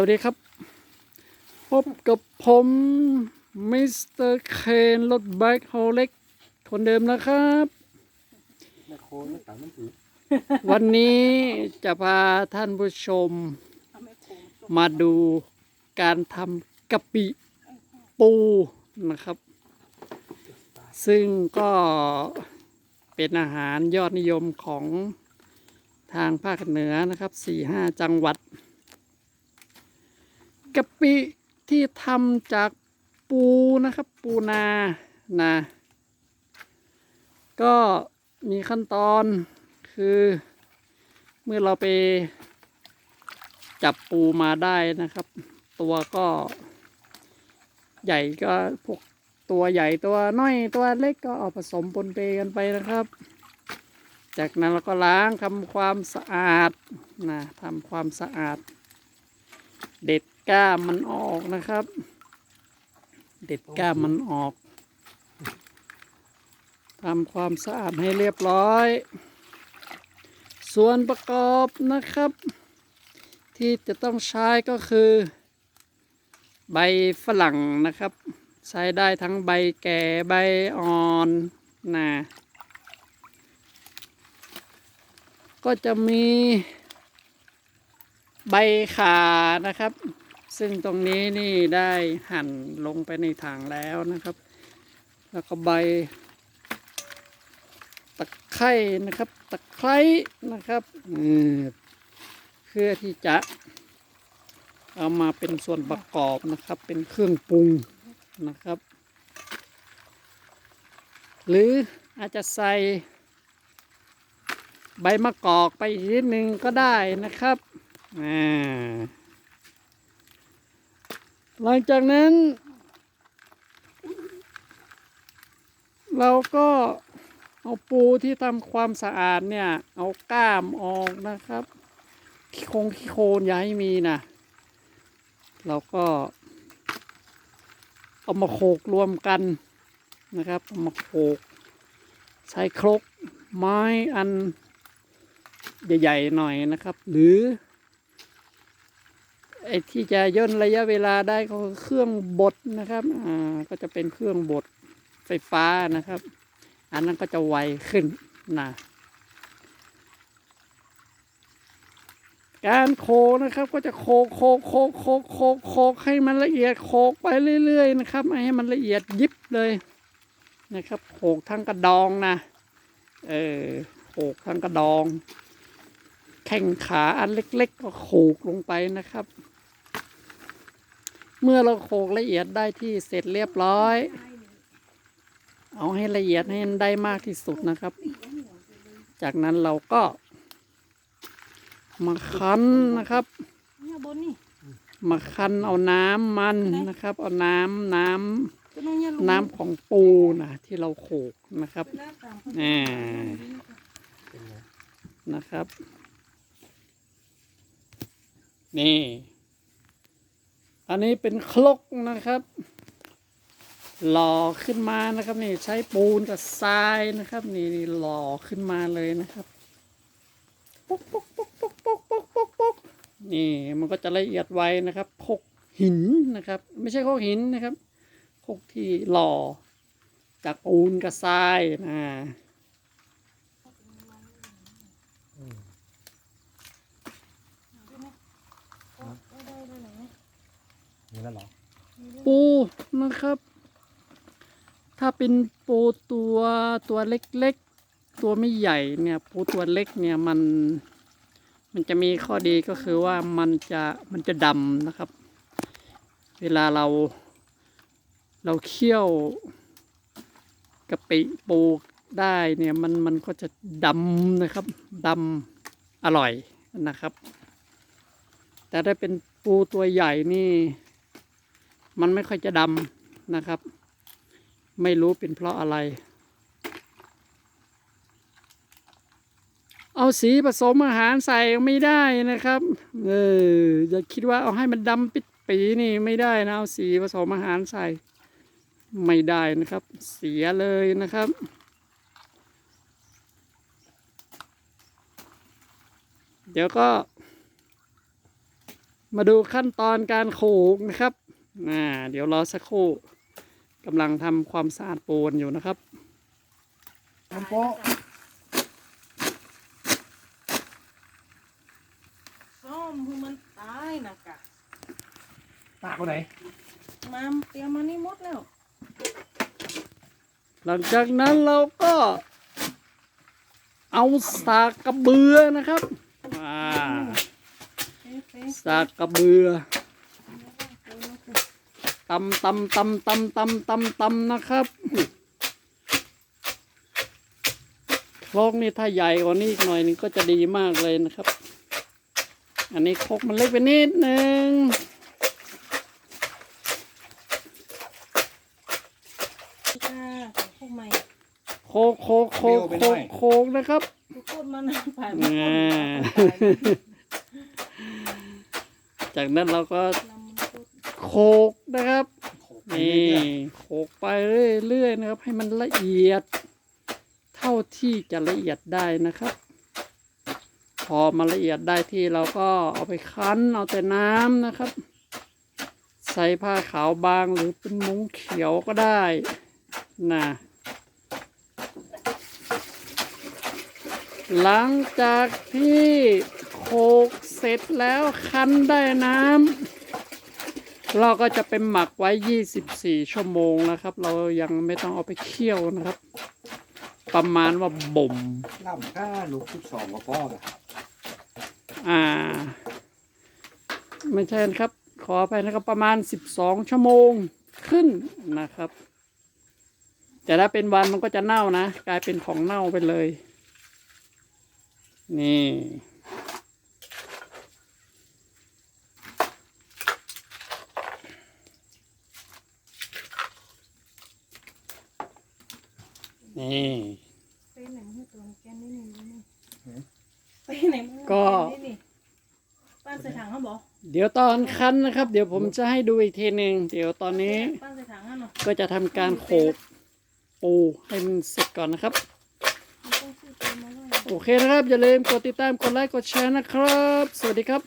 วัสดีครับ พบกับผมมิสเตอร์เคนรถแบ็คโฮเล็ก คนเดิมนะครับ วันนี้จะพาท่านผู้ชมมาดูการทำกะปิปูนะครับ ซึ่งก็เป็นอาหารยอดนิยมของทางภาคเหนือนะครับสี่ห้าจังหวัด กะปิที่ทำจากปูนะครับ ปูนานะก็มีขั้นตอนคือ เมื่อเราไปจับปูมาได้นะครับ ตัวก็ใหญ่ก็พวกตัวใหญ่ตัวน้อยตัวเล็กก็เอาผสมปนเปกันไปนะครับ จากนั้นเราก็ล้างทำความสะอาดนะทำความสะอาด เด็ด ก้ามมันออกนะครับ เด็ดก้ามมันออกทำความสะอาดให้เรียบร้อย ส่วนประกอบนะครับ ที่จะต้องใช้ก็คือ ใบฝรั่งนะครับ ใช้ได้ทั้งใบแก่ใบอ่อนนะก็จะมีใบขานะครับ ซึ่งตรงนี้นี่ได้หั่นลงไปในถังแล้วนะครับ แล้วก็ใบตะไคร้นะครับ ตะไคร้นะครับอืมเพื่อที่จะเอามาเป็นส่วนประกอบนะครับ เป็นเครื่องปรุงนะครับ หรืออาจจะใส่ใบมะกอกไปอีกนิดนึงก็ได้นะครับอ่า หลังจากนั้น เราก็เอาปูที่ทำความสะอาดเนี่ย เอาก้ามออกนะครับขี้โคงขี้โคลนอย่าให้มีนะเราก็ เอามาโขกรวมกันนะครับเอามาโขกใช้ครกไม้อันใหญ่ๆหน่อยนะครับ หรือ ไอ้ที่จะย่นระยะเวลาได้ก็คือเครื่องบดนะครับ อ่า ก็จะเป็นเครื่องบดไฟฟ้านะครับ อันนั้นก็จะไวขึ้นนะการโคนะครับก็จะโคโคโคโคโคโคให้มันละเอียดโคกไปเรื่อยๆนะครับไม่ให้มันละเอียดยิบเลยนะครับโขกทั้งกระดองนะเออโขกทั้งกระดอง แข้งขาอันเล็ก ๆ ก็โขกลงไปนะครับ เมื่อเราโขกละเอียดได้ที่เสร็จเรียบร้อย เอาให้ละเอียดให้ได้มากที่สุดนะครับ จากนั้นเราก็ มาคั้นนะครับ มาคั้นเอาน้ำมันนะครับ เอาน้ำน้ตัวน้องเนี่ยลงำน้ำของปูนะที่เราโขกนะครับไปแล้วตามเขาอ่านะครับ นี่ อันนี้เป็นครกนะครับ หล่อขึ้นมานะครับนี่ใช้ปูนกับทรายนะครับนี่นี่หล่อขึ้นมาเลยนะครับปุ๊กปุ๊กปุ๊กปุ๊กปุ๊กปุ๊กปุ๊กปุ๊กนี่มันก็จะละเอียดไว้นะครับครกหินนะครับ ไม่ใช่ครกหินนะครับครกที่หล่อจากปูนกับทรายนะ ได้ได้ได้ไหน มีแล้วเหรอ ปู นะครับ ถ้าเป็นปูตัวตัวเล็กๆ ตัวไม่ใหญ่เนี่ยปูตัวเล็กเนี่ยมัน มันจะมีข้อดีก็คือว่ามันจะมันจะดำนะครับ เวลาเรา เราเคี่ยวกะปิปูได้เนี่ยมันมันก็จะดำนะครับดำอร่อยนะครับ แต่ถ้าเป็นปูตัวใหญ่นี่ มันไม่ค่อยจะดำ นะครับ ไม่รู้เป็นเพราะอะไร เอาสีผสมอาหารใส่ไม่ได้นะครับ เอออย่าคิดว่าเอาให้มันดำปิดปีนี่ไม่ได้นะเอาสีผสมอาหารใส่ ไม่ได้นะครับ เสียเลยนะครับเดี๋ยวก็ มาดูขั้นตอนการโขกนะครับ อ่า เดี๋ยวรอสักครู่ กำลังทำความสะอาดปูนอยู่นะครับมันโป๊ะซ่อมคือมันตายนะกะตากคนไหนมาเตรียมมานี่หมดแล้ว หลังจากนั้นเราก็เอาสากกระเบือนะครับอ่าเป๊ะเป๊ะสากกระเบือเป๊ะเป๊ะ ตำตำตำตำตำตำตำนะครับครกนี่ถ้าใหญ่กว่านี้อีกหน่อยนึงก็จะดีมากเลยนะครับ อันนี้ครกมันเล็กไปนิดนึงจ้าของพวกใหม่โคกโคกโคกโคกโคกนะครับทุกคนมันผ่านอ่าจากนั้นเราก็ลำมันก็ โคกนะครับโขกนี่โขกไปเรื่อยๆนะครับ ให้มันละเอียด เท่าที่จะละเอียดได้นะครับ พอมาละเอียดได้ที่เราก็เอาไปคั้นเอาแต่น้ำนะครับ ใส่ผ้าขาวบางหรือเป็นมุ้งเขียวก็ได้นะหลังจากที่โขกเสร็จแล้วคั้นได้น้ำ เราก็จะเป็นหมักไว้ 24 ชั่วโมงนะครับ เรายังไม่ต้องเอาไปเคี่ยวนะครับ ประมาณว่าบ่มล่ำก้าลูกสิบสองกว่าพ่อเลยอ่า ไม่ใช่นะครับ ขอไปนะครับประมาณ 12 ชั่วโมงขึ้นนะครับ แต่ถ้าเป็นวันมันก็จะเน่านะ กลายเป็นของเน่าไปเลย นี่ นี่ไปไหนมาให้ตัวแกนี่นี่นี่ไปไหนมาให้ก็แนี่นี่ป้านใส่ถังเขาบอกเดี๋ยวตอนคั้นนะครับ เดี๋ยวผมจะให้ดูอีกทีหนึ่งเดี๋ยวตอนนี้ป้านใส่ถังอะเนาะก็จะทำการโขกปูให้มันเสร็จก่อนนะครับมันต้องซื้อตัวมาไว้โอเคนะครับ อย่าลืมกดติดตามกดไลค์กดแชร์นะครับ สวัสดีครับ